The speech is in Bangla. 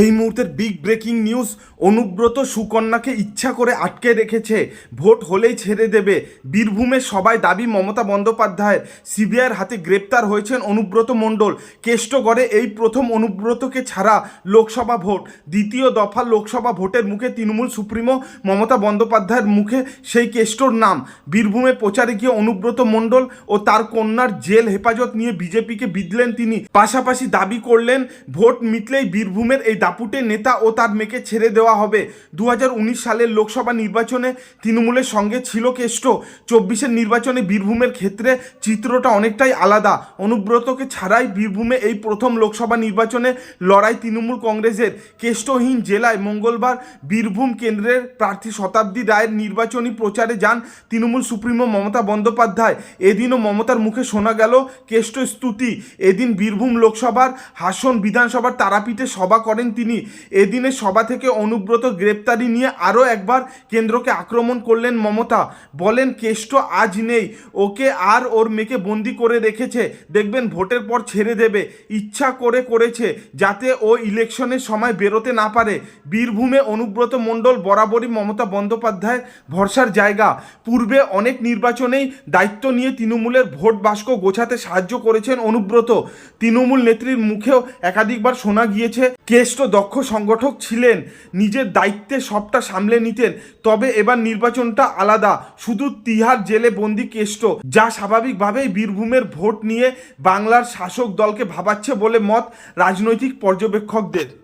এই মুহূর্তের বিগ ব্রেকিং নিউজ অনুব্রত সুকন্যাকে ইচ্ছা করে আটকে রেখেছে। ভোট হলেই ছেড়ে দেবে। বীরভূমের সবাই দাবি, মমতা বন্দ্যোপাধ্যায়ের সিবিআইয়ের হাতে গ্রেপ্তার হয়েছেন অনুব্রত মণ্ডল। কেষ্টগড়ে এই প্রথম অনুব্রতকে ছাড়া লোকসভা ভোট। দ্বিতীয় দফা লোকসভা ভোটের মুখে তৃণমূল সুপ্রিমো মমতা বন্দ্যোপাধ্যায়ের মুখে সেই কেষ্টর নাম। বীরভূমে প্রচারে গিয়ে অনুব্রত মণ্ডল ও তার কন্যার জেল হেফাজত নিয়ে বিজেপিকে বিদলেন তিনি। পাশাপাশি দাবি করলেন, ভোট মিটলেই বীরভূমের এই দাপুটে নেতা ও তার মেয়েকে ছেড়ে দেওয়া হবে। দু হাজার উনিশ সালের লোকসভা নির্বাচনে তৃণমূলের সঙ্গে ছিল কেষ্ট। চব্বিশের নির্বাচনে বীরভূমের ক্ষেত্রে চিত্রটা অনেকটাই আলাদা। অনুব্রতকে ছাড়াই বীরভূমে এই প্রথম লোকসভা নির্বাচনে লড়াই তৃণমূল কংগ্রেসের। কেষ্টহীন জেলায় মঙ্গলবার বীরভূম কেন্দ্রের প্রার্থী শতাব্দী রায়ের নির্বাচনী প্রচারে যান তৃণমূল সুপ্রিমো মমতা বন্দ্যোপাধ্যায়। এদিনও মমতার মুখে শোনা গেল কেষ্ট স্তুতি এদিন বীরভূম লোকসভার হাসন বিধানসভার তারাপীঠে সভা করেন তিনি। এদিনে সভা থেকে অনুব্রত গ্রেপ্তারি নিয়ে আরও একবার কেন্দ্রকে আক্রমণ করলেন মমতা। বলেন, কেষ্ট আজ নেই, ওকে আর ওর মেয়েকে বন্দি করে রেখেছে। দেখবেন, ভোটের পর ছেড়ে দেবে। ইচ্ছা করে করেছে, যাতে ও ইলেকশনের সময় বেরোতে না পারে। বীরভূমে অনুব্রত মণ্ডল বরাবরই মমতা বন্দ্যোপাধ্যায় ভরসার জায়গা। পূর্বে অনেক নির্বাচনেই দায়িত্ব নিয়ে তৃণমূলের ভোট বাস্ক গোছাতে সাহায্য করেছেন অনুব্রত। তৃণমূল নেত্রীর মুখেও একাধিকবার শোনা গিয়েছে, কেষ্ট দক্ষ সংগঠক ছিলেন, নিজের দায়িত্বে সবটা সামলে নিতেন। তবে এবার নির্বাচনটা আলাদা, শুধু তিহার জেলে বন্দি কেষ্ট, যা স্বাভাবিকভাবেই বীরভূমের ভোট নিয়ে বাংলার শাসক দলকে ভাবাচ্ছে বলে মত রাজনৈতিক পর্যবেক্ষকদের।